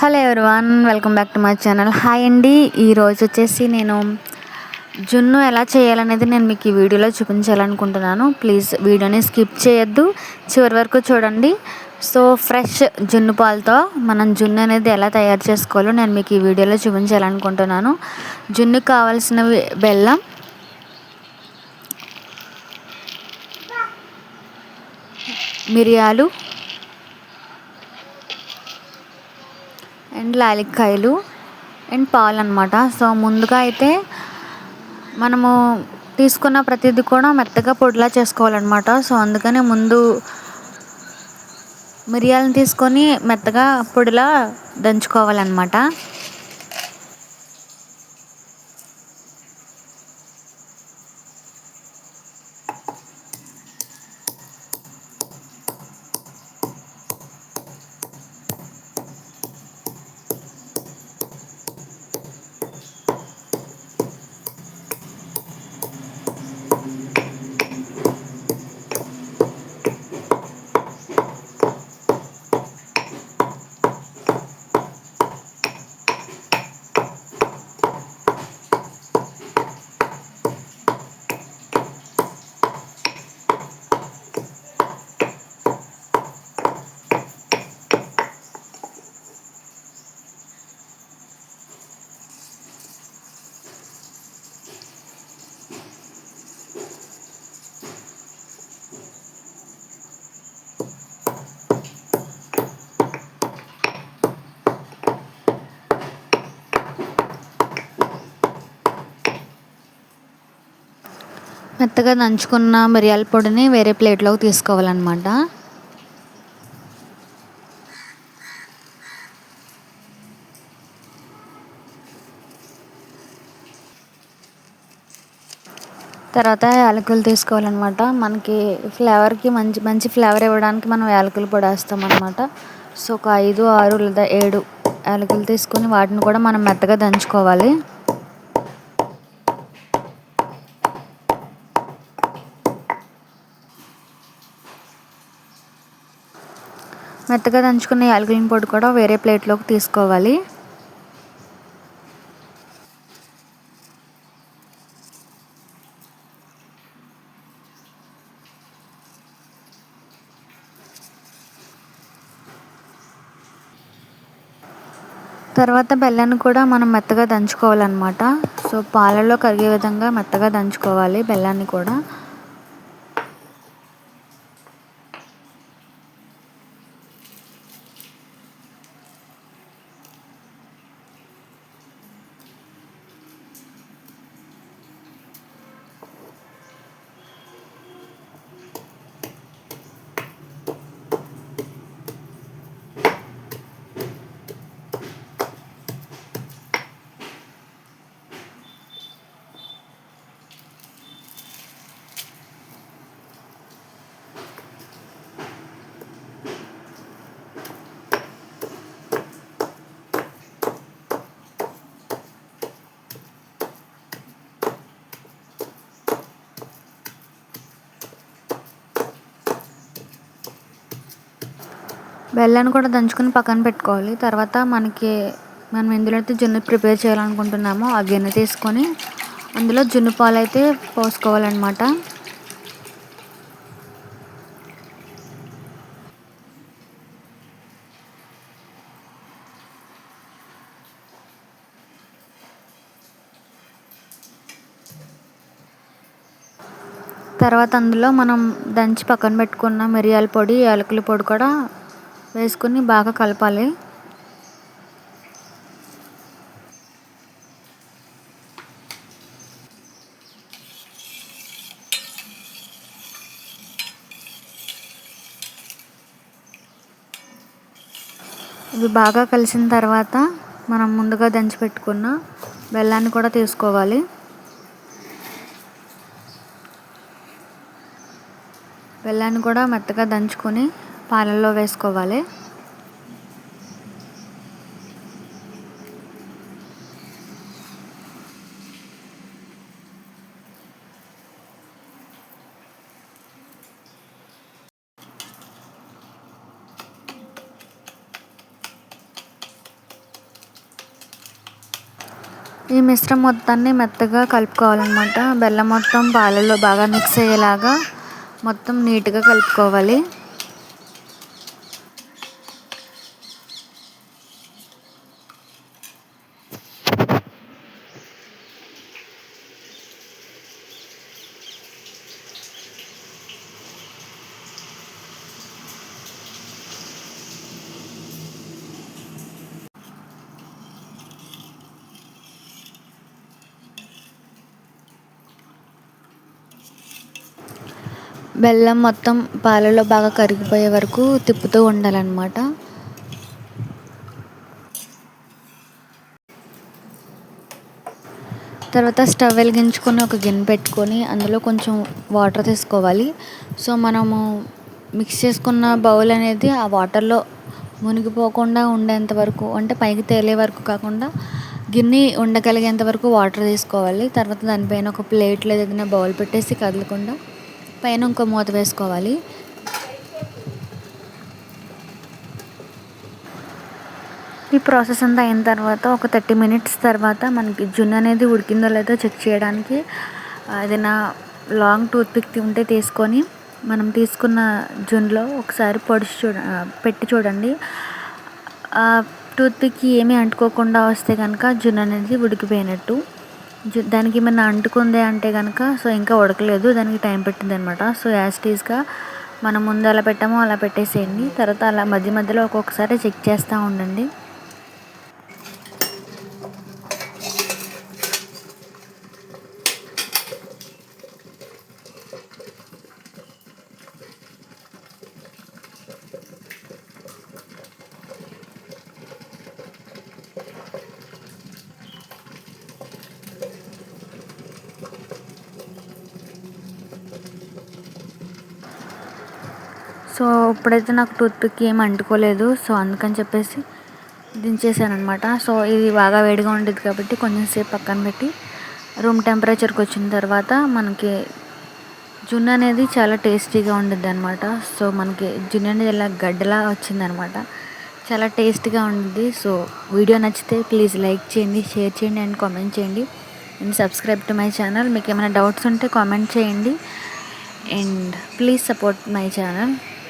Hello everyone welcome back to my channel. Hi అండి. ఈరోజు వచ్చేసి నేను జున్ను ఎలా చేయాలనేది నేను మీకు ఈ వీడియోలో చూపించాలనుకుంటున్నాను. ప్లీజ్ వీడియోని స్కిప్ చేయొద్దు. చివరి వరకు చూడండి. సో ఫ్రెష్ జున్ను పాలతో మనం జున్ను అనేది ఎలా తయారు చేసుకోవాలో నేను మీకు ఈ వీడియోలో చూపించాలనుకుంటున్నాను. జున్ను కావాల్సినవి బెల్లం మిరియాలు అండ్ లాలిక్కాయలు అండ్ పాలు అనమాట సో ముందుగా అయితే మనము తీసుకున్న ప్రతిదీ కూడా మెత్తగా పొడిలా చేసుకోవాలన్నమాట. సో అందుకనే ముందు మిరియాలను తీసుకొని మెత్తగా పొడిలా దంచుకోవాలన్నమాట. మెత్తగా దంచుకున్న మిరియాల పొడిని వేరే ప్లేట్లోకి తీసుకోవాలన్నమాట. తర్వాత యాలకులు తీసుకోవాలన్నమాట. మనకి ఫ్లేవర్కి మంచి మంచి ఫ్లేవర్ ఇవ్వడానికి మనం యాలకులు పొడి వేస్తామన్నమాట. సో ఒక ఐదు ఆరు లేదా ఏడు యాలకులు తీసుకొని వాటిని కూడా మనం మెత్తగా దంచుకోవాలి. మెత్తగా దంచుకున్న యాలకుల పొడి కూడా వేరే ప్లేట్లోకి తీసుకోవాలి. తర్వాత బెల్లాన్ని కూడా మనం మెత్తగా దంచుకోవాలన్నమాట. సో పాలల్లో కరిగే విధంగా మెత్తగా దంచుకోవాలి బెల్లాన్ని కూడా. బెల్లాన్ని కూడా దంచుకొని పక్కన పెట్టుకోవాలి. తర్వాత మనకి మనం ఎందులో అయితే జున్ను ప్రిపేర్ చేయాలనుకుంటున్నామో ఆ గిన్నె తీసుకొని అందులో జున్ను పాలు అయితే పోసుకోవాలన్నమాట. తర్వాత అందులో మనం దంచి పక్కన పెట్టుకున్న మిరియాల పొడి యాలకుల పొడి కూడా వేసుకుని బాగా కలపాలి. ఇవి బాగా కలిసిన తర్వాత మనం ముందుగా దంచి పెట్టుకున్న బెల్లాన్ని కూడా తీసుకోవాలి. బెల్లాన్ని కూడా మెత్తగా దంచుకొని పాలల్లో వేసుకోవాలి. ఈ మిశ్రమం మొత్తాన్ని మెత్తగా కలుపుకోవాలన్నమాట. బెల్లం మొత్తం పాలలో బాగా మిక్స్ అయ్యేలాగా మొత్తం నీట్గా కలుపుకోవాలి. బెల్లం మొత్తం పాలలో బాగా కరిగిపోయే వరకు తిప్పుతూ ఉండాలన్నమాట. తర్వాత స్టవ్ వెలిగించుకొని ఒక గిన్నె పెట్టుకొని అందులో కొంచెం వాటర్ తీసుకోవాలి. సో మనము మిక్స్ చేసుకున్న బౌల్ అనేది ఆ వాటర్లో మునిగిపోకుండా ఉండేంత వరకు అంటే పైకి తేలే వరకు కాకుండా గిన్నె ఉండగలిగేంత వరకు వాటర్ తీసుకోవాలి. తర్వాత దానిపైన ఒక ప్లేట్లో ఏదైనా బౌల్ పెట్టేసి కదలకుండా పైన ఇంకో మూత వేసుకోవాలి. ఈ ప్రాసెస్ అంతా అయిన తర్వాత ఒక థర్టీ మినిట్స్ తర్వాత మనకి జున్ను అనేది ఉడికిందో లేదో చెక్ చేయడానికి ఏదైనా లాంగ్ టూత్పిక్ ఉంటే తీసుకొని మనం తీసుకున్న జున్నులో ఒకసారి పొడిచి చూడ పెట్టి చూడండి. టూత్పిక్కి ఏమీ అంటుకోకుండా వస్తే కనుక జున్ను అనేది ఉడికిపోయినట్టు. దానికి ఏమైనా అంటుకుంది అంటే కనుక సో ఇంకా ఉడకలేదు దానికి టైం పెట్టింది అనమాట సో యాస్టీస్గా మనం ముందు ఎలా పెట్టామో అలా పెట్టేసేయండి. తర్వాత అలా మధ్య మధ్యలో ఒక్కొక్కసారి చెక్ చేస్తూ ఉండండి. సో ఇప్పుడైతే నాకు టూత్పిక్ ఏం అంటుకోలేదు. సో అందుకని చెప్పేసి దించేసాను అనమాట సో ఇది బాగా వేడిగా ఉండేది కాబట్టి కొంచెం సేపు పక్కన పెట్టి రూమ్ టెంపరేచర్కి వచ్చిన తర్వాత మనకి జున్ను అనేది చాలా టేస్టీగా ఉండిద్ది అనమాట సో మనకి జున్ను అనేది ఇలా గడ్డలా వచ్చిందనమాట చాలా టేస్టీగా ఉండిద్ది. సో వీడియో నచ్చితే ప్లీజ్ లైక్ చేయండి షేర్ చేయండి అండ్ కామెంట్ చేయండి. And subscribe to my channel. మీకు ఏమైనా డౌట్స్ ఉంటే కామెంట్ చేయండి. And please support my channel.